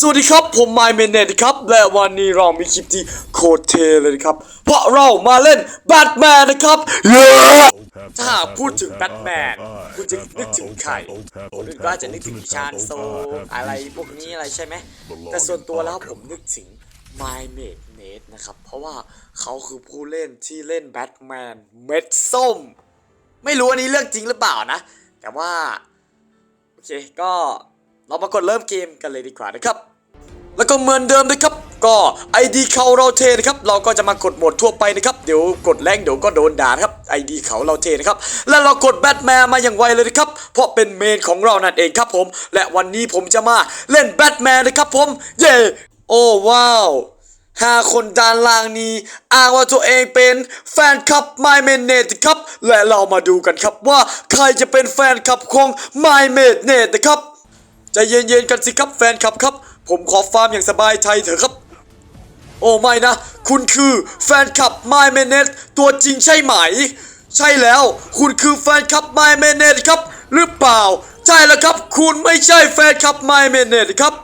สวัสดีครับ ผมไมเมนเนตครับ และวันนี้เรามีคลิปที่โคตรเทเลยนะครับ เพราะเรามาเล่นแบทแมนนะครับเย้ถ้าหากพูดถึงแบทแมนคุณจะนึกถึงใครคนอื่นก็อาจจะนึกถึงชานโซอะไรพวกนี้อะไรใช่ไหม แต่ส่วนตัวแล้วผมนึกถึงไมเมดเนตนะครับ เพราะว่าเขาคือผู้เล่นที่เล่นแบทแมนเม็ดส้ม ไม่รู้อันนี้เรื่องจริงหรือเปล่านะ แต่ว่า โอเคก็ เรามากดเริ่มเกมกันเลยดีกว่านะครับ แล้วก็เหมือนเดิมนะครับ ก็ ID เขาเราเทนะครับเราก็จะมากดโหมดทั่วไปนะครับเดี๋ยวกดแรงเดี๋ยวก็โดนด่านครับ ID เขาเราเทนะครับและเรากดแบทแมนมาอย่างไวเลยนะครับเพราะเป็นเมนของเรานั่นเองครับผม และวันนี้ผมจะมาเล่นแบทแมนนะครับผมเย้โอ้ว้าวห้าคนด้านล่างนี้อ้างว่าตัวเองเป็นแฟนคลับ My m a n e t ครับ และเรามาดูกันครับว่าใครจะเป็นแฟนคลับของ My m a n e t นะครับ ใจเย็นๆกันสิครับแฟนคลับครับ ผมขอฟาร์มอย่างสบายใจเถอะครับ โอ้ไม่นะ คุณคือแฟนคลับ My m a n e t ตัวจริงใช่ไหม ใช่แล้ว คุณคือแฟนคลับ My m a n e t ครับ หรือเปล่า ใช่แล้วครับ คุณไม่ใช่แฟนคลับ My m a n e t ครับ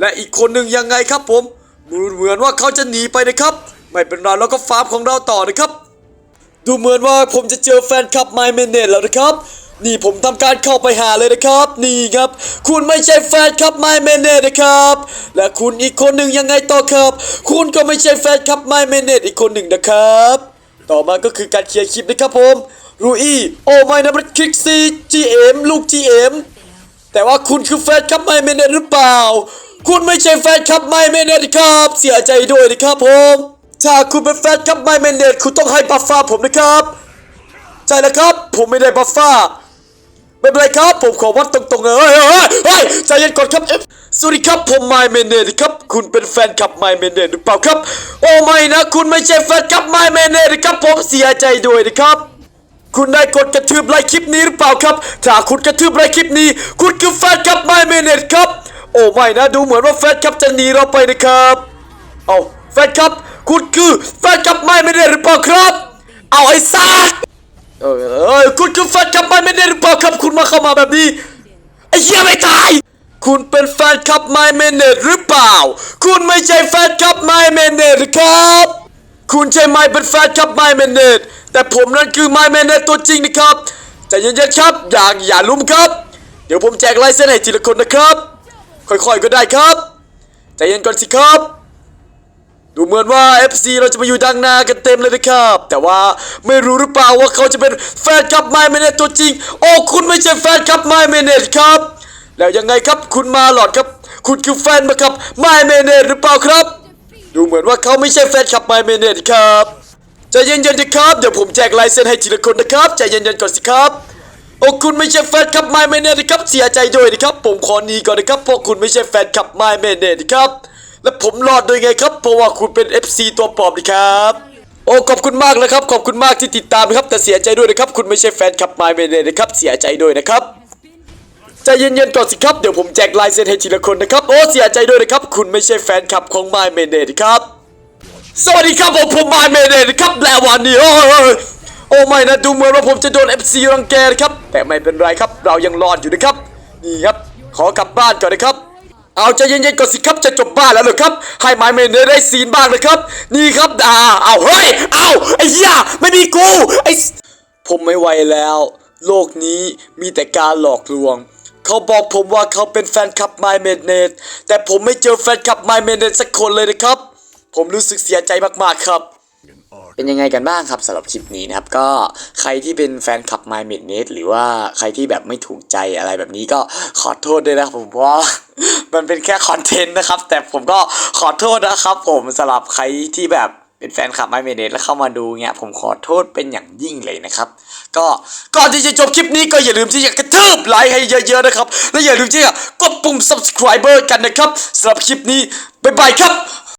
และอีกคนหนึ่งยังไงครับผมดูเหมือนว่าเขาจะหนีไปนะครับ ไม่เป็นไรเราก็ฟาร์มของเราต่อนะครับ ดูเหมือนว่าผมจะเจอแฟนคลับ My m a n e t แล้วนะครับ นี่ผมทำการเข้าไปหาเลยนะครับ นี่ครับ คุณไม่ใช่แฟนคลับ My m a n e t นะครับ และคุณอีกคนหนึ่งยังไงต่อครับ คุณก็ไม่ใช่แฟนคลับ My m a n e t อีกคนหนึ่งนะครับ ต่อมาก็คือการเคลียร์คลิปนะครับผมรูอี้โอ้ไม่นะมันคลิกซีจีเอ็มลูกจีเอ็มแต่ว่าคุณคือแฟนคลับไม่เมเนตหรือเปล่า คุณไม่ใช่แฟนคลับไม่เมเนตครับ เสียใจด้วยนะครับผมถ้าคุณเป็นแฟนคลับไม่เมเนตคุณต้องให้บัฟฟ้าผมนะครับ ใช่แล้วครับ ผมไม่ได้บัฟฟ้า ไม่เป็นไรครับ ผมขอวัดตรงๆเลยเฮ้ยเฮ้ยเฮ้ยใจเย็นก่อนครับ สวัสดีครับผมไมเมเนตครับ คุณเป็นแฟนคลับไมเมเนตหรือเปล่าครับ โอ้ไม่นะ คุณไม่ใช่แฟนคลับไมเมเนตครับ ผมเสียใจด้วยนะครับ คุณได้กดกระทืบไลค์คลิปนี้หรือเปล่าครับ ถ้าคุณกระทืบไลค์คลิปนี้ คุณคือแฟนคลับ My Minute ครับ โอ้ไม่นะ ดูเหมือนว่าแฟนคลับจะหนีเราไปนะครับ เอาแฟนคลับ คุณคือแฟนคลับ My Minute หรือเปล่าครับ เอาไอ้สัส เออเอยคุณคือแฟนคลับ My Minute หรือเปล่าครับคุณมาเข้ามาแบบนี้ไอ้เหี้ยไม่ตาย คุณเป็นแฟนคลับ My Minute หรือเปล่า คุณไม่ใช่แฟนคลับ My Minute ครับ คุณใช่ไหมเป็นแฟนคลับ My m a n e t แต่ผมนั่นคือ My m a n e t ตัวจริงนะครับใจเย็นๆครับ อย่าอย่าลุ้มครับ เดี๋ยวผมแจกลายเส้นให้ทีละคนนะครับ ค่อยๆก็ได้ครับใจเย็นก่อนสิครับ ดูเหมือนว่า FC เราจะมาอยู่ดังหน้ากันเต็มเลยนะครับ แต่ว่าไม่รู้หรือเปล่าว่าเขาจะเป็นแฟนคลับ My m a n e t ตัวจริง โอ้คุณไม่ใช่แฟนคลับ My m a n e t ครับ แล้วยังไงครับคุณมาหลอดครับ คุณคือแฟนมาครับ My m a n e t หรือเปล่าครับ ดูเหมือนว่าเขาไม่ใช่แฟนคลับ My m a n e t ครับใจเย็นๆสิครับเดี๋ยวผมแจกลายเซ็นให้ทีละคนนะครับใจเย็นๆก่อนสิครับโอ้คุณไม่ใช่แฟนคลับ My m a n e t นะครับเสียใจด้วยนะครับผมขอหนีก่อนนะครับเพราะคุณไม่ใช่แฟนคลับ My m a n e t นะครับ และผมรอดโดยไงครับ เพราะว่าคุณเป็น FC ตัวปลอมนะครับ โอ้ขอบคุณมากนะครับ ขอบคุณมากที่ติดตามนะครับ แต่เสียใจด้วยนะครับ คุณไม่ใช่แฟนคลับ My m a n e t นะครับ เสียใจด้วยนะครับใจเย็นๆก่อนสิครับ เดี๋ยวผมแจกลายเซ็นให้ทีละคนนะครับ โอ้เสียใจด้วยนะครับ คุณไม่ใช่แฟนคลับของ My m a n e t ครับ สวัสดีครับผมผม My m a n e t ครับและวันนี้โอ้โอ้ไม่นะดูเหมือนว่าผมจะโดน FC รังแกนะครับ แต่ไม่เป็นไรครับ เรายังรอดอยู่นะครับ นี่ครับ ขอกลับบ้านก่อนนะครับ เอาใจเย็นๆก่อนสิครับจะจบบ้านแล้วเหรอครับให้ My m a n e t ได้ซีนบ้างนะครับ นี่ครับอ่าเอาเฮ้ยเอาไอ้เหี้ยไม่มีกูไอ้ผมไม่ไหวแล้ว โลกนี้มีแต่การหลอกลวง เขาบอกผมว่าเขาเป็นแฟนคลับ My m a n e t แต่ผมไม่เจอแฟนคลับ My m a n e t สักคนเลยนะครับ ผมรู้สึกเสียใจมากๆครับ เป็นยังไงกันบ้างครับสำหรับคลิปนี้นะครับ ก็ใครที่เป็นแฟนคลับ My m a n e t หรือว่าใครที่แบบไม่ถูกใจอะไรแบบนี้ก็ขอโทษด้วยนะครับผมเพราะมันเป็นแค่คอนเทนต์นะครับ แต่ผมก็ขอโทษนะครับ ผมสำหรับใครที่แบบเป็นแฟนคลับ My m a n e t แล้วเข้ามาดูเงี้ยผมขอโทษเป็นอย่างยิ่งเลยนะครับ ก็ก่อนที่จะจบคลิปนี้ก็อย่าลืมที่จะกระทืบไลค์ให้เยอะๆนะครับและอย่าลืมที่จะกดปุ่ม subscriber กันนะครับสำหรับคลิปนี้บ๊ายบายครับ